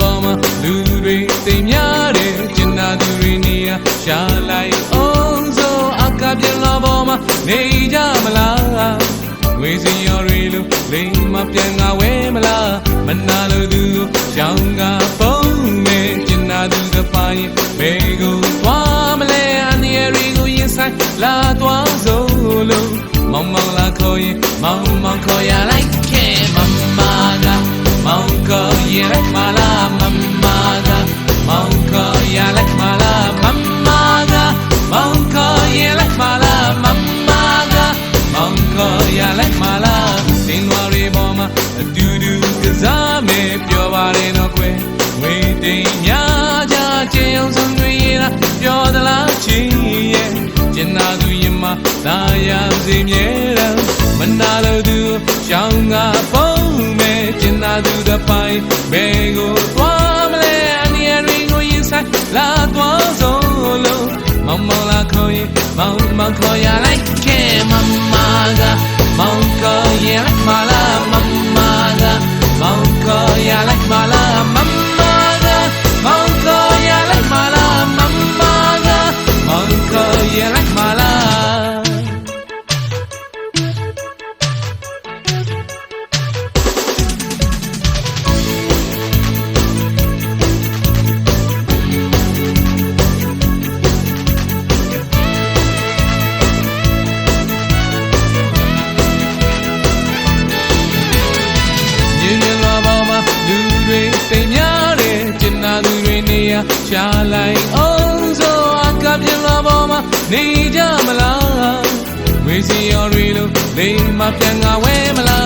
ပေါ်မှာလူတွေသိများတယ်ကျင်နာသူတွေနေရရှာလိုက်အောင်ဆိုအကပြင်းလာပေါ်မှာနေကြမလားဝေစီရော်ရီလူလိမ်မပြန်ငါဝဲမလားမနာလို့သူရောင်ကဖုံးနေကျင်နာသူကပိုင်ဘယ်ကိုသွားမလဲအန်ရရီကိုရင်ဆိုင်လာသွားစို့လို့မောင်မောင်လာခေါ်ရင်မောင်မောင်ခေါ်ရလိုက် သင်္ဝါရီပေါ်မှာအတူတူကစားမယ်ပြောပါလေတော့ကွယ်ဝေးတိမ်များကြချင်အောင်ဆုံးတွေရတာပြောသလားချီရဲ့ကျင်နာသူရင်မသာရစေမြဲတမ်းမနာလို့သူရှောင်းကပုံမဲ့ကျင် နာသူတစ်ပိုင်းဘယ်ကိုသွားမလဲအန်ရရင်ကိုရင်ဆိုင်လာသွားဆုံးလို့မောင်မောင်လာခေါ်ရင်မောင်မောင်ခေါ်ရလိုက်ခဲ့မမကမောင်ခေါ်ရလိုက်မလား တွေနေရရှာလိုက်အောင်ဆိုအကပြင်းလာပေါ်မှာနေကြမလားဝေစီရော်ရီလို့လိမ်မပြန်ငါဝဲမလားမ